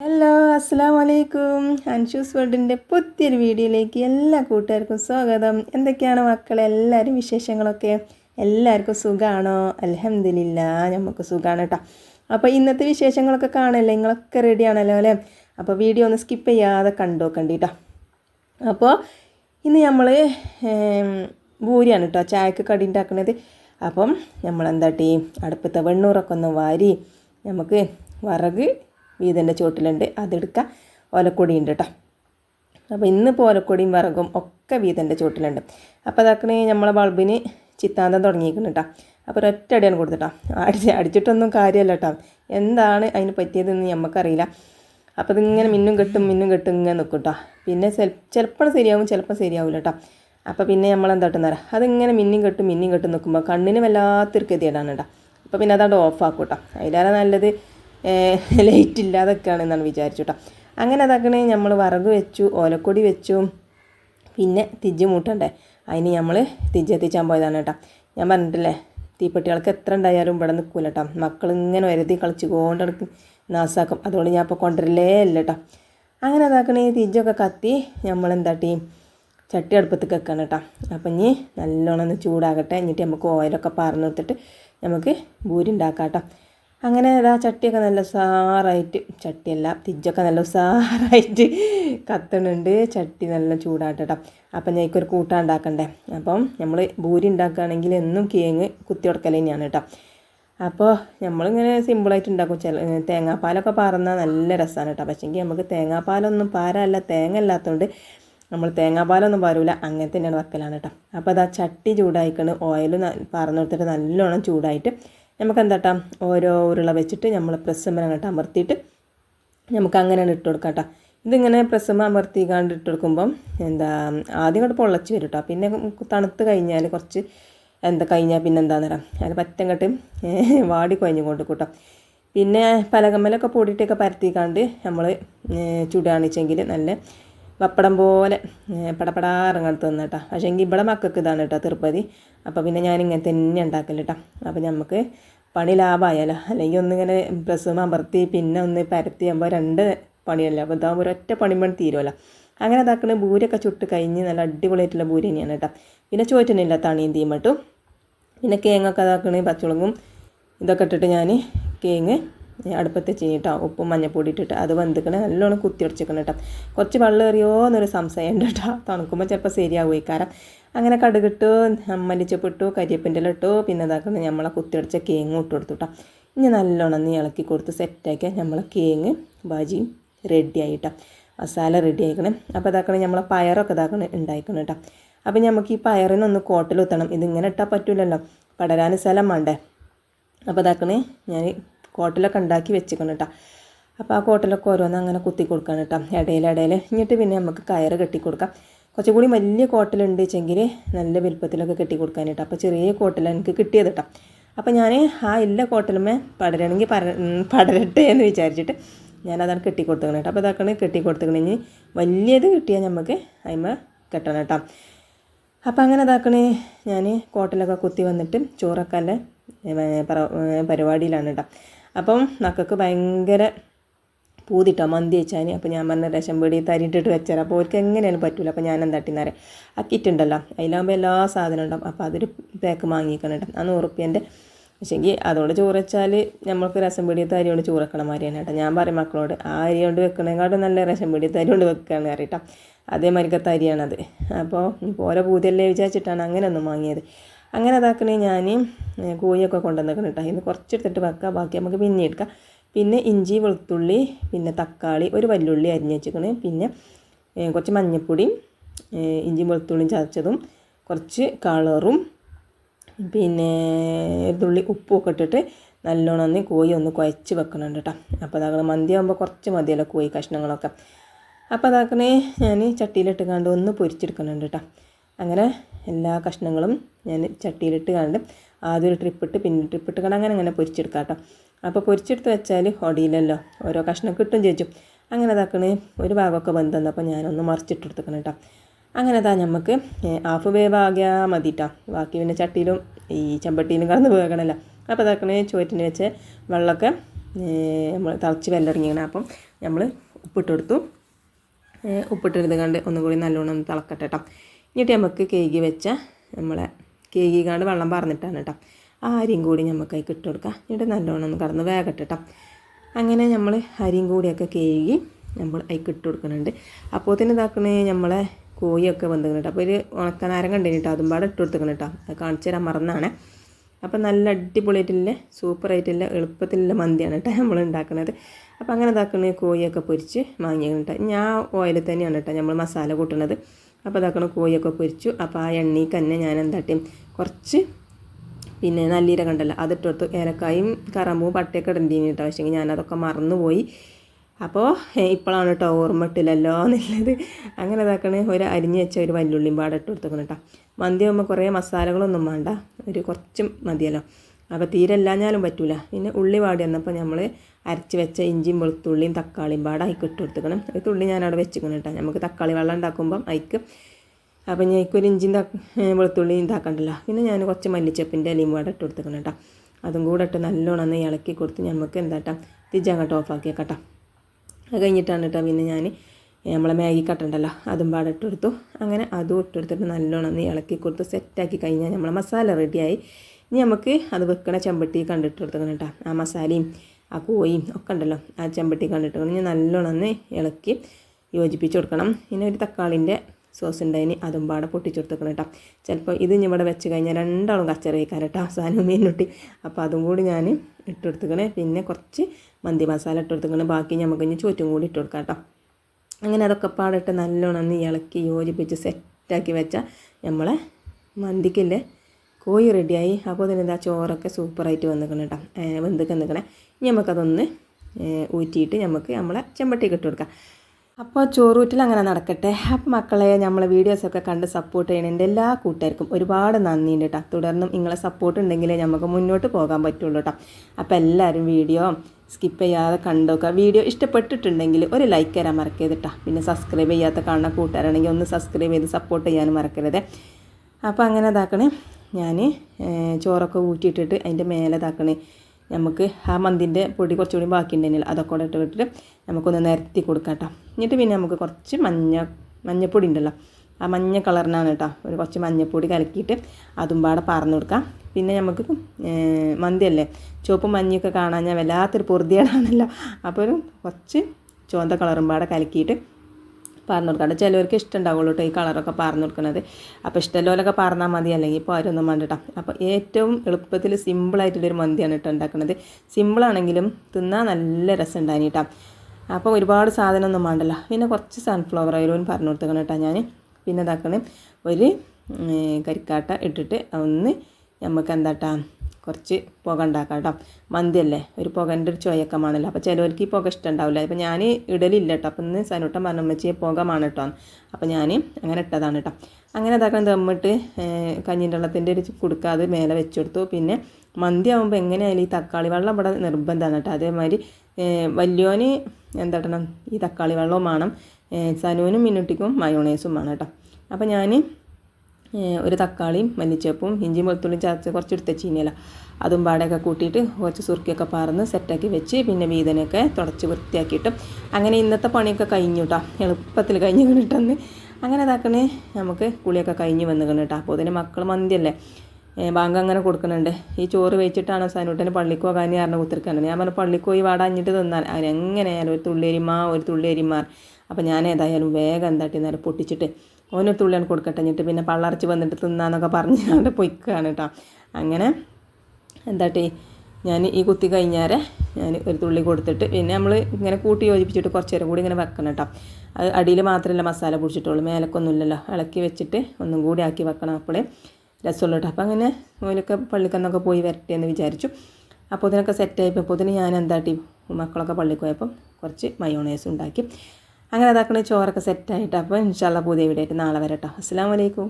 Hello അസ്സാം വലൈക്കും അൻഷൂസ് വേൾഡിന്റെ പുതിയൊരു വീഡിയോയിലേക്ക് എല്ലാ കൂട്ടുകാർക്കും സ്വാഗതം. എന്തൊക്കെയാണ് മക്കളെ? എല്ലാവരും വിശേഷങ്ങളൊക്കെ? എല്ലാവർക്കും സുഖമാണോ അലഹമില്ല നമുക്ക് സുഖമാണ് കേട്ടോ അപ്പോൾ ഇന്നത്തെ വിശേഷങ്ങളൊക്കെ കാണല്ലേ? നിങ്ങളൊക്കെ റെഡി ആണല്ലോ അല്ലേ? അപ്പോൾ വീഡിയോ ഒന്ന് സ്കിപ്പ് ചെയ്യാതെ കണ്ടോ കണ്ടിട്ടോ അപ്പോൾ ഇന്ന് നമ്മൾ ഭൂരിയാണ് കേട്ടോ ചായക്ക് കടി ഉണ്ടാക്കുന്നത് അപ്പം നമ്മളെന്താട്ടി അടുപ്പത്തെ വെണ്ണൂറൊക്കെ ഒന്ന് വാരി നമുക്ക് വിറക് വീതന്റെ ചുവട്ടിലുണ്ട്. അതെടുക്കുക ഓലക്കൊടി ഉണ്ട് കേട്ടോ അപ്പോൾ ഇന്നിപ്പോൾ ഓലക്കൊടിയും വിറകും ഒക്കെ വീതന്റെ ചുവട്ടിലുണ്ട്. അപ്പോൾ അതാക്കണേ നമ്മളെ ബൾബിന് ചിത്താന്തം തുടങ്ങിയിരിക്കുന്നു കേട്ടോ അപ്പോൾ ഒരൊറ്റ അടിയാണ് കൊടുത്തിട്ടോ അടിച്ച് അടിച്ചിട്ടൊന്നും കാര്യമല്ല കേട്ടോ എന്താണ് അതിന് പറ്റിയതെന്ന് നമുക്കറിയില്ല അപ്പോൾ ഇതിങ്ങനെ മിന്നും കെട്ടും മിന്നും കെട്ടും ഇങ്ങനെ നിൽക്കും കേട്ടോ പിന്നെ ചിലപ്പോൾ ശരിയാവും ചിലപ്പോൾ ശരിയാവില്ല കേട്ടോ അപ്പോൾ പിന്നെ നമ്മൾ എന്താ കിട്ടുന്നേരം അതിങ്ങനെ മിന്നും കെട്ടും മിന്നും കെട്ടും നിൽക്കുമ്പോൾ കണ്ണിന് വല്ലാത്തൊരു ഗതികേടാണ് കേട്ടോ അപ്പോൾ പിന്നെ അതാണ്ട് ഓഫ് ആക്കും കേട്ടോ അതിലേറെ നല്ലത് ലൈറ്റ് ഇല്ലാതൊക്കെയാണ് എന്നാണ് വിചാരിച്ചു കേട്ടോ അങ്ങനെ അതാക്കണേ നമ്മൾ വറക് വെച്ചു ഓലക്കൊടി വെച്ചു. പിന്നെ തിജ്ജ് മൂട്ടണ്ടേ? അതിന് നമ്മൾ തിജ്ജ് എത്തിച്ചാൻ പോയതാണ് കേട്ടോ ഞാൻ പറഞ്ഞിട്ടില്ലേ തീപ്പെട്ടികൾക്ക് എത്ര ഉണ്ടായാലും ഇവിടെ നിൽക്കില്ല കേട്ടോ മക്കൾ ഇങ്ങനെ വരുതി കളിച്ച് കൊണ്ടെടുക്കും നാസാക്കും. അതുകൊണ്ട് ഞാൻ ഇപ്പോൾ കൊണ്ടുവരില്ലേ അല്ല കേട്ടോ അങ്ങനെ അതാക്കണേ തിജ്ജൊക്കെ കത്തി നമ്മൾ എന്താട്ടി? ചട്ടി അടുപ്പത്ത് വെക്കണം കേട്ടോ അപ്പം ഇനി നല്ലോണം ഒന്ന് ചൂടാകട്ടെ. എന്നിട്ട് നമുക്ക് ഓയിലൊക്കെ പറഞ്ഞു കൊടുത്തിട്ട് നമുക്ക് ഭൂരി ഉണ്ടാക്കാം കേട്ടോ അങ്ങനെ ഇതാ ചട്ടിയൊക്കെ നല്ല ഉസാറായിട്ട് ചട്ടിയല്ല തിജ്ജൊക്കെ നല്ല ഉസാറായിട്ട് കത്തണുണ്ട്. ചട്ടി നല്ല ചൂടാട്ടോ അപ്പം ഞങ്ങൾക്കൊരു കൂട്ടാൻ ഉണ്ടാക്കണ്ടേ? അപ്പം നമ്മൾ ഭൂരി ഉണ്ടാക്കുകയാണെങ്കിൽ എന്നും കേങ്ങ് കുത്തി കൊടുക്കൽ തന്നെയാണ് കേട്ടോ. അപ്പോൾ നമ്മളിങ്ങനെ സിമ്പിളായിട്ട് ഉണ്ടാക്കും. ചില തേങ്ങാപ്പാലൊക്കെ പാർന്നാൽ നല്ല രസമാണ് കേട്ടോ. പക്ഷേങ്കിൽ നമുക്ക് തേങ്ങാപ്പാലൊന്നും പാരല്ല തേങ്ങ അല്ലാത്തതുകൊണ്ട് നമ്മൾ തേങ്ങാപ്പാലൊന്നും പാരൂല. അങ്ങനെ തന്നെയാണ് വെക്കലാണ് കേട്ടോ. അപ്പോൾ അതാ ചട്ടി ചൂടായിക്കണ്. ഓയിൽ പറന്നു കൊടുത്തിട്ട് നല്ലോണം ചൂടായിട്ട് നമുക്ക് ഓരോ ഉരുള വെച്ചിട്ട് നമ്മൾ പ്രസ്സുമ്മ അങ്ങോട്ട് അമർത്തിയിട്ട് നമുക്ക് അങ്ങനെ ഇട്ട് കൊടുക്കാം കേട്ടോ ഇതിങ്ങനെ പ്രസ്സമ്മ അമർത്തി കണ്ട് ഇട്ട് കൊടുക്കുമ്പം എന്താ ആദ്യം അങ്ങോട്ട് പൊള്ളച്ച് വരും കേട്ടോ പിന്നെ തണുത്ത് കഴിഞ്ഞാൽ കുറച്ച് എന്താ കഴിഞ്ഞാൽ പിന്നെ എന്താന്ന് പറയാം അതിന് കെട്ട് വാടി കൊഞ്ഞു കൊണ്ട് കൂട്ടാം പിന്നെ പലകമ്മലൊക്കെ പൊടിയിട്ടൊക്കെ പരത്തിക്കാണ്ട് നമ്മൾ ചൂടാണിച്ചെങ്കിൽ നല്ല പപ്പടം പോലെ പടപടാറങ്ങാൻ തന്നു കേട്ടോ പക്ഷേ എങ്കിൽ ഇവിടെ മക്കൾക്ക് ഇതാണ് കേട്ടോ തിരുപ്പതി അപ്പോൾ പിന്നെ ഞാൻ ഇങ്ങനെ തന്നെ ഉണ്ടാക്കലട്ടോ. അപ്പോൾ നമുക്ക് പണി ലാഭമായാലോ അല്ലെങ്കിൽ ഒന്നിങ്ങനെ പ്രസവം അമർത്തി പിന്നെ ഒന്ന് പരത്തി ആകുമ്പോൾ രണ്ട് പണിയല്ല? അപ്പോൾ ഇതാകുമ്പോൾ ഒരൊറ്റ പണിമണി തീരുമല്ലോ അങ്ങനെ ഇതാക്കണ ബൂരൊക്കെ ചുട്ട് കഴിഞ്ഞ് നല്ല അടിപൊളിയായിട്ടുള്ള ബൂരി തന്നെയാണ് കേട്ടോ. പിന്നെ ചോറ്റനില്ല തണിയും തീമട്ടും പിന്നെ കേങ്ങൊക്കെ ഇതാക്കണേ പച്ചമുളകും ഇതൊക്കെ ഇട്ടിട്ട് ഞാൻ കേങ്ങ് അടുപ്പത്ത് ചെയ്യട്ടോ ഉപ്പും മഞ്ഞപ്പൊടി ഇട്ടിട്ട് അത് വെന്തിക്കണേ നല്ലോണം കുത്തി ഉടച്ചിക്കണം കേട്ടോ കുറച്ച് വെള്ളം എറിയോ എന്നൊരു സംശയം ഉണ്ട് കേട്ടോ തണുക്കുമ്പോൾ ചിലപ്പോൾ ശരിയാവും കാരണം അങ്ങനെ കടുകിട്ടു മല്ലിച്ചപ്പിട്ടു കരിയപ്പിന്റെ ഇട്ടു പിന്നെ ഇതാക്കണം നമ്മളെ കുത്തിയടിച്ച കേങ്ങ് ഇട്ട് കൊടുത്തു കേട്ടോ ഇനി നല്ലോണം നീ ഇളക്കി കൊടുത്ത് സെറ്റാക്കിയാൽ നമ്മളെ കേങ്ങ് ബാജിയും റെഡി ആയിട്ടോ മസാല റെഡി ആയിക്കണം. അപ്പോൾ ഇതാക്കണം നമ്മളെ പയറൊക്കെ ഇതാക്കണം ഉണ്ടായിക്കണം കേട്ടോ അപ്പോൾ നമുക്ക് ഈ പയറിനൊന്ന് കോട്ടലുത്തണം ഇതിങ്ങനെ ഇട്ടാൽ പറ്റില്ലല്ലോ പടരാൻ സ്ഥലം വേണ്ടേ. അപ്പോൾ ഇതാക്കണേ ഞാൻ കോട്ടിലൊക്കെ ഉണ്ടാക്കി വെച്ചിക്കണം കേട്ടോ. അപ്പോൾ ആ കോട്ടിലൊക്കെ ഓരോന്ന് അങ്ങനെ കുത്തി കൊടുക്കണം കേട്ടോ ഇടയിൽ ഇടയിൽ. എന്നിട്ട് പിന്നെ നമുക്ക് കയറ് കെട്ടി കൊടുക്കാം. കുറച്ചും കൂടി വലിയ കോട്ടിലുണ്ട് വെച്ചെങ്കിൽ നല്ല വലുപ്പത്തിലൊക്കെ കെട്ടി കൊടുക്കാൻ അപ്പോൾ ചെറിയ കോട്ടിലാണ് എനിക്ക് കിട്ടിയത് കേട്ടോ. അപ്പോൾ ഞാൻ ആ എല്ലാ കോട്ടിലുമേ പടരണമെങ്കിൽ പര പടരട്ടെ എന്ന് വിചാരിച്ചിട്ട് ഞാനതാണ് കെട്ടി കൊടുത്തേക്കണം കേട്ടോ. അപ്പോൾ അതൊക്കെ കെട്ടി കൊടുത്തേക്കണം. വലിയത് കിട്ടിയാൽ നമുക്ക് അതിമ കെട്ടണം കേട്ടോ. അപ്പോൾ അങ്ങനെ ഇതാക്കണേ ഞാൻ കോട്ടിലൊക്കെ കുത്തി വന്നിട്ട് ചോറൊക്കെ അല്ല പരിപാടിയിലാണ് കേട്ടോ. അപ്പം മക്കൾക്ക് ഭയങ്കര പൂതിട്ടോ? മന്തി വെച്ചാൽ അപ്പോൾ ഞാൻ പറഞ്ഞ രസം പേടി തരിട്ടിട്ട് വെച്ചാൽ അപ്പോൾ അവർക്ക് എങ്ങനെയാണ് പറ്റില്ല അപ്പോൾ ഞാൻ എന്താട്ടിന്നേരെ ആ കിറ്റ് ഉണ്ടല്ലോ അതിലാകുമ്പോൾ എല്ലാ സാധനം ഉണ്ടാവും. അപ്പോൾ അതൊരു പാക്ക് വാങ്ങിക്കണം ആ നൂറുപ്യന്റെ പക്ഷേങ്കിൽ അതോട് ചോറ് നമ്മൾക്ക് രസം പിടിയത്തെ അരി കൊണ്ട് ചോറ് വെക്കണ മാതിരിയാണ് കേട്ടോ. ഞാൻ പറയും മക്കളോട് ആ അരി കൊണ്ട് വെക്കണേക്കാട്ടും നല്ല രസം പിടിയത്തെ അരി കൊണ്ട് വെക്കുകയാണ് അറിയട്ടോ അതേമാതിരിക്കത്തെ അരിയാണത് അപ്പോൾ ഓരോ പൂതിയല്ലേ വിചാരിച്ചിട്ടാണ് അങ്ങനെ ഒന്നും വാങ്ങിയത്. അങ്ങനെ അതാക്കണേ ഞാൻ കോഴിയൊക്കെ കൊണ്ടുവന്നേക്കണം കേട്ടോ ഇന്ന് കുറച്ചെടുത്തിട്ട് വെക്കുക ബാക്കി നമുക്ക് പിന്നെ എടുക്കാം. പിന്നെ ഇഞ്ചി വെളുത്തുള്ളി പിന്നെ തക്കാളി ഒരു വല്ലുള്ളി അരിഞ്ഞ് പിന്നെ കുറച്ച് മഞ്ഞൾപ്പൊടിയും ഇഞ്ചി വെളുത്തുള്ളിയും ചതച്ചതും കുറച്ച് കളറും പിന്നെ ഒരു ഉപ്പും ഒക്കെ ഇട്ടിട്ട് നല്ലോണം ഒന്ന് കോഴി ഒന്ന് കുഴച്ച് വെക്കണുണ്ട് കേട്ടോ അപ്പോൾ അതാകണ മന്തി ആകുമ്പോൾ കുറച്ച് മതിയല്ലോ കോഴി കഷ്ണങ്ങളൊക്കെ. അപ്പോൾ അതാക്കണേ ഞാൻ ചട്ടിയിലിട്ട് കണ്ട് ഒന്ന് പൊരിച്ചെടുക്കണം കേട്ടോ അങ്ങനെ എല്ലാ കഷ്ണങ്ങളും ഞാൻ ചട്ടിയിലിട്ട് കണ്ട് ആദ്യം ഒരു ട്രിപ്പ് ഇട്ട് പിന്നെ ട്രിപ്പ് ഇട്ട് കണ്ട് അങ്ങനെ അങ്ങനെ പൊരിച്ചെടുക്കാം കേട്ടോ. അപ്പോൾ പൊരിച്ചെടുത്ത് വെച്ചാൽ ഒടിയില്ലല്ലോ. ഓരോ കഷ്ണം കിട്ടും ചേച്ചു. അങ്ങനെ ഇതാക്കണേ ഒരു ഭാഗമൊക്കെ ബന്ധം അപ്പോൾ ഞാനൊന്ന് മറിച്ചിട്ടെടുത്തേക്കണം കേട്ടോ. അങ്ങനെ അതാ നമുക്ക് ഹാഫ് വേവ് ആകിയാൽ മതി കേട്ടോ ബാക്കി പിന്നെ ചട്ടിയിലും ഈ ചെമ്പട്ടിയിലും കടന്ന് വേകണമല്ലോ അപ്പോൾ ഇതാക്കണേ ചോറ്റിന് വെച്ച് വെള്ളമൊക്കെ നമ്മൾ തിളച്ച് വെല്ലടങ്ങിയാണ് അപ്പം നമ്മൾ ഉപ്പിട്ട് കൊടുത്തു. ഏ, ഉപ്പിട്ടെടുത്ത് കണ്ട് ഒന്നും കൂടി നല്ലോണം തിളക്കട്ടെ കേട്ടോ എന്നിട്ട് നമുക്ക് കേകി വെച്ച നമ്മളെ കേകി കാണ്ട് വെള്ളം പറഞ്ഞിട്ടാണ് കേട്ടോ ആ അരിയും കൂടി നമുക്ക് അതിൽ ഇട്ട് കൊടുക്കാം. എന്നിട്ട് നല്ലോണം ഒന്ന് കടന്ന് വേഗട്ടെ കേട്ടോ അങ്ങനെ നമ്മൾ അരിയും കൂടിയൊക്കെ കേകി നമ്മൾ അതിൽ ഇട്ട് കൊടുക്കുന്നുണ്ട് അപ്പോൾ തന്നെ ഇതാക്കണേ നമ്മളെ കോഴിയൊക്കെ വന്നിക്കണം കേട്ടോ അപ്പോൾ ഒരു ഉണക്കനാരം കണ്ടിന് കേട്ടോ അതും പാടെ ഇട്ട് കൊടുത്തിക്കണം കേട്ടോ അത് കാണിച്ചു തരാൻ മറന്നാണ്. അപ്പോൾ നല്ല അടിപൊളിയായിട്ടുള്ള സൂപ്പറായിട്ടുള്ള എളുപ്പത്തിലുള്ള മന്തിയാണ് കേട്ടോ നമ്മൾ ഉണ്ടാക്കുന്നത് അപ്പോൾ അങ്ങനെ ഇതാക്കണേ കോഴിയൊക്കെ പൊരിച്ച് വാങ്ങിക്കണം കേട്ടോ ഞാൻ ഓയിൽ തന്നെയാണ് കേട്ടോ നമ്മൾ മസാല കൂട്ടുന്നത് അപ്പോൾ ഇതാക്കണ കോഴിയൊക്കെ പൊരിച്ചു. അപ്പോൾ ആ എണ്ണയ്ക്ക് തന്നെ ഞാൻ എന്താട്ടി കുറച്ച് പിന്നെ നല്ലീര കണ്ടല്ലോ. അതിട്ട് ഏലക്കായും കറമ്പും പട്ടയൊക്കെ ഇടേണ്ടി കേട്ടോ പക്ഷേ ഞാനതൊക്കെ മറന്നുപോയി. അപ്പോൾ ഇപ്പോഴാണ് കേട്ടോ ഓർമ്മ ഇട്ടില്ലല്ലോ എന്നുള്ളത്. അങ്ങനെ ഇതാക്കണേ. ഒരു അരിഞ്ഞ് വെച്ച ഒരു വല്ലുള്ളിയും പാടെ ഇട്ട് കൊടുത്തേക്കണം കേട്ടോ മന്തി ആകുമ്പോൾ കുറേ മസാലകളൊന്നും വേണ്ട. ഒരു കുറച്ചും മതിയല്ലോ. അപ്പോൾ തീരെ അല്ലാഞ്ഞാലും പറ്റൂല. പിന്നെ ഉള്ളി വാടി വന്നപ്പോൾ നമ്മൾ അരച്ച് വെച്ച ഇഞ്ചിയും വെളുത്തുള്ളിയും തക്കാളിയും പാടെ അതിക്ക് ഇട്ട് കൊടുത്തേക്കണം. ഒരു തുള്ളി ഞാനവിടെ വെച്ചിക്കണം കേട്ടോ നമുക്ക് തക്കാളി വെള്ളം ഉണ്ടാക്കുമ്പം അതിക്ക് അപ്പം ഞാൻ ഒരു ഇഞ്ചിയും വെളുത്തുള്ളിയും ഇതാക്കണ്ടല്ലോ. പിന്നെ ഞാൻ കുറച്ച് മല്ലിച്ചപ്പിന്റെ ഇലയും പാടെ ഇട്ട് കൊടുത്തേക്കണം കേട്ടോ അതും കൂടെ ഇട്ട് നല്ലോണം ഇളക്കി കൊടുത്ത് നമുക്ക് എന്താട്ടാ തിരിച്ച് അങ്ങോട്ട് ഓഫാക്കിയേക്കട്ടോ അത് കഴിഞ്ഞിട്ടാണ് കേട്ടോ പിന്നെ ഞാൻ നമ്മളെ മാഗി കട്ടണ്ടല്ലോ അതും പാടെ ഇട്ട് കൊടുത്തു. അങ്ങനെ അതും ഇട്ട് കൊടുത്തിട്ട് നല്ലോണം ഒന്ന് ഇളക്കി കൊടുത്ത് സെറ്റാക്കി കഴിഞ്ഞാൽ നമ്മളെ മസാല റെഡിയായി ഇനി നമുക്ക് അത് വെക്കണ ചെമ്പട്ടി കണ്ടിട്ട് കൊടുത്തേക്കണം കേട്ടോ ആ മസാലയും ആ കോയും ഒക്കെ ഉണ്ടല്ലോ. ആ ചെമ്പട്ടി കണ്ടിട്ട് ഇനി നല്ലോണം ഒന്ന് ഇളക്കി യോജിപ്പിച്ച് കൊടുക്കണം. ഇനി ഒരു തക്കാളിന്റെ സോസ് ഉണ്ടായിന് അതും പാടെ പൊട്ടിച്ച് കൊടുത്തേക്കണം കേട്ടോ ചിലപ്പോൾ ഇത് ഇനി ഇവിടെ വെച്ച് കഴിഞ്ഞാൽ രണ്ടാളും കച്ചറി വയ്ക്കാൻ കേട്ടോ സാധനം മീനുട്ടി അപ്പോൾ അതും കൂടി ഞാൻ ഇട്ട് കൊടുത്തേക്കണേ. പിന്നെ കുറച്ച് മന്തി മസാല ഇട്ട് കൊടുത്തേക്കണേ. ബാക്കി നമുക്ക് ഇനി ചോറ്റും കൂടി ഇട്ട് കൊടുക്കാം കേട്ടോ അങ്ങനെ അതൊക്കെ പാടിട്ട് നല്ലോണം ഒന്ന് ഇളക്കി യോജിപ്പിച്ച് സെറ്റാക്കി വെച്ച നമ്മളെ മന്തിക്കില്ലേ കോഴി റെഡിയായി. അപ്പോൾ തന്നെ എന്താ ചോറൊക്കെ സൂപ്പറായിട്ട് വന്നിക്കണം കേട്ടോ വെന്തൊക്കെ നിൽക്കണേ ഇനി നമുക്കതൊന്ന് ഊറ്റിയിട്ട് നമുക്ക് നമ്മളെ ചെമ്പട്ടിക്ക് ഇട്ട് കൊടുക്കാം. അപ്പോൾ ചോറൂറ്റിൽ അങ്ങനെ നടക്കട്ടെ. അപ്പം മക്കളെ നമ്മളെ വീഡിയോസൊക്കെ കണ്ട് സപ്പോർട്ട് ചെയ്യണതിന്റെ എല്ലാ കൂട്ടുകാർക്കും ഒരുപാട് നന്ദിയുണ്ട് കേട്ടോ തുടർന്നും നിങ്ങളെ സപ്പോർട്ട് ഉണ്ടെങ്കിലേ നമുക്ക് മുന്നോട്ട് പോകാൻ പറ്റുള്ളൂ കേട്ടോ അപ്പോൾ എല്ലാവരും വീഡിയോ സ്കിപ്പ് ചെയ്യാതെ കണ്ടോക്കുക വീഡിയോ ഇഷ്ടപ്പെട്ടിട്ടുണ്ടെങ്കിൽ ഒരു ലൈക്ക് തരാൻ മറക്കരുത് കേട്ടോ പിന്നെ സബ്സ്ക്രൈബ് ചെയ്യാത്ത കാണുന്ന കൂട്ടുകാരാണെങ്കിൽ ഒന്ന് സബ്സ്ക്രൈബ് ചെയ്ത് സപ്പോർട്ട് ചെയ്യാനും മറക്കരുത്. അപ്പോൾ അങ്ങനെ ഇതാക്കണേ. ഞാൻ ചോറൊക്കെ ഊറ്റിയിട്ടിട്ട് അതിന്റെ മേലെ ഇതാക്കണേ. നമുക്ക് ആ മന്തിന്റെ പൊടി കുറച്ചുകൂടി ബാക്കി ഉണ്ടെങ്കിൽ അതൊക്കെ കൂടെ ഇട്ട് വിട്ടിട്ട് നമുക്കൊന്ന് നിരത്തി കൊടുക്കാം കേട്ടോ എന്നിട്ട് പിന്നെ നമുക്ക് കുറച്ച് മഞ്ഞ മഞ്ഞപ്പൊടി ഉണ്ടല്ലോ. ആ മഞ്ഞ കളറിനാണ് കേട്ടോ. ഒരു കുറച്ച് മഞ്ഞപ്പൊടി കലക്കിയിട്ട് അതും പാടെ പറന്ന് കൊടുക്കാം. പിന്നെ നമുക്ക് മന്തി മന്തിയല്ലേ? ചുവപ്പും മഞ്ഞയൊക്കെ കാണാൻ ഞാൻ വല്ലാത്തൊരു പൊറുതിയാണല്ലോ അപ്പോൾ ഒരു കുറച്ച് ചുവന്ന കളറും പാടെ കലക്കിയിട്ട് പറഞ്ഞു കൊടുക്കാം ചിലവർക്ക് ഇഷ്ടമുണ്ടാവുള്ളൂ കേട്ടോ ഈ കളറൊക്കെ പറഞ്ഞു കൊടുക്കുന്നത് അപ്പോൾ ഇഷ്ടമല്ലോലൊക്കെ പറഞ്ഞാൽ മതി അല്ലെങ്കിൽ ഇപ്പോൾ ആരൊന്നും വേണ്ടട്ടോ അപ്പോൾ ഏറ്റവും എളുപ്പത്തിൽ സിമ്പിളായിട്ടുള്ളൊരു മന്തിയാണ് കേട്ടോ ഉണ്ടാക്കുന്നത് സിമ്പിളാണെങ്കിലും തിന്നാൻ നല്ല രസം ഉണ്ടായിന് കേട്ടോ അപ്പോൾ ഒരുപാട് സാധനമൊന്നും വേണ്ടല്ലോ. പിന്നെ കുറച്ച് സൺഫ്ലവർ ഓയിലും പറഞ്ഞു കൊടുത്തേക്കണം കേട്ടോ ഞാൻ പിന്നെ ഇതാക്കണേ. ഒരു കരിക്കാട്ട ഇട്ടിട്ട് ഒന്ന് നമുക്ക് എന്താട്ടാ കുറച്ച് പുക ഉണ്ടാക്കാം കേട്ടോ. മന്തിയല്ലേ? ഒരു പുകന്റെ ഒരു ചുവയൊക്കെ ആണല്ലോ അപ്പോൾ ചിലവർക്ക് ഈ പുക ഇഷ്ടമുണ്ടാവില്ല അപ്പോൾ ഞാൻ ഇടലില്ല കേട്ടോ. അപ്പം ഇന്ന് സനൂട്ടം പറഞ്ഞു വെച്ച് പുക വേണം കേട്ടോ. അപ്പോൾ ഞാൻ അങ്ങനെ ഇട്ടതാണ് കേട്ടോ. അങ്ങനെ അതാക്കാൻ ദമ്മിട്ട് കഞ്ഞിന്റെ വെള്ളത്തിന്റെ ഒരു കൊടുക്കാതെ മേലെ വെച്ചെടുത്തു. പിന്നെ മന്തി ആകുമ്പോൾ എങ്ങനെയായാലും ഈ തക്കാളി വെള്ളം ഇവിടെ നിർബന്ധമാണ് കേട്ടോ. അതേമാതിരി വലിയോന് എന്താട്ടണം ഈ തക്കാളി വെള്ളവും വേണം. സനുവിനും മിന്നുട്ടിക്കും മയോണൈസും വേണം കേട്ടോ. അപ്പോൾ ഞാൻ ഒരു തക്കാളിയും മല്ലിച്ചപ്പും ഇഞ്ചി വെളുത്തുള്ളിയും ചതച്ച് കുറച്ച് എടുത്ത ചീനിയല അതും പാടെയൊക്കെ കൂട്ടിയിട്ട് കുറച്ച് സുറുക്കിയൊക്കെ പാർന്ന് സെറ്റാക്കി വെച്ച് പിന്നെ വീതനൊക്കെ തുടച്ച് വൃത്തിയാക്കിയിട്ട്. അങ്ങനെ ഇന്നത്തെ പണിയൊക്കെ കഴിഞ്ഞു കേട്ടോ എളുപ്പത്തിൽ കഴിഞ്ഞ് കണ്ടിട്ടെന്ന് അങ്ങനെ ഇതാക്കണേ നമുക്ക് കുളിയൊക്കെ കഴിഞ്ഞ് വന്ന് കേട്ടോ അപ്പോൾ അതിന് മക്കൾ മന്തിയല്ലേ. ബാങ്ക് അങ്ങനെ കൊടുക്കുന്നുണ്ട് ഈ ചോറ് വെച്ചിട്ടാണ് സനൂട്ടന് പള്ളിക്ക് പോകാൻ കാരണം കുത്തിരിക്കാനുണ്ട് ഞാൻ പറഞ്ഞു പള്ളിക്ക് പോയി വാടാഞ്ഞിട്ട് തിന്നാൽ അതിനെങ്ങനെയായാലും ഒരു തുള്ളിയരിമ ഒരു തുള്ളിയരിമാർ അപ്പോൾ ഞാൻ ഏതായാലും വേഗം എന്താട്ടി നേരം പൊട്ടിച്ചിട്ട് ഓനൊരു തുള്ളിയാണ് കൊടുക്കട്ടെ എന്നിട്ട് പിന്നെ പള്ളറച്ച് വന്നിട്ട് തിന്നാന്നൊക്കെ പറഞ്ഞ് അവിടെ പൊയ്ക്കുകയാണ് കേട്ടോ അങ്ങനെ എന്താട്ടി ഞാൻ ഈ കുത്തി കഴിഞ്ഞാരെ ഞാൻ ഒരു തുള്ളി കൊടുത്തിട്ട് പിന്നെ നമ്മൾ ഇങ്ങനെ കൂട്ടി യോജിപ്പിച്ചിട്ട് കുറച്ച് നേരം കൂടി ഇങ്ങനെ വെക്കണം കേട്ടോ അത് അടിയിൽ മാത്രമല്ല മസാല പിടിച്ചിട്ടുള്ളൂ മേലക്കൊന്നുമില്ലല്ലോ ഇളക്കി വെച്ചിട്ട് ഒന്നും കൂടി ആക്കി വെക്കണം അപ്പോഴേ രസമുള്ളൂ കേട്ടോ അപ്പം അങ്ങനെ ഓലൊക്കെ പള്ളിക്കന്നൊക്കെ പോയി വരട്ടെ എന്ന് വിചാരിച്ചു. അപ്പോൾ ഇതിനൊക്കെ സെറ്റായപ്പോൾ അപ്പോൾ ഇതിന് ഞാൻ എന്താട്ടി മക്കളൊക്കെ പള്ളിക്ക് പോയപ്പം കുറച്ച് മയോണൈസ് ഉണ്ടാക്കി. അങ്ങനെ അതാക്കണ ചോറൊക്കെ സെറ്റായിട്ട് അപ്പോൾ ഇൻഷാല്ല പുതിയ വീഡിയോ ആയിട്ട് നാളെ വരട്ടോ. അസ്സാം വലൈക്കും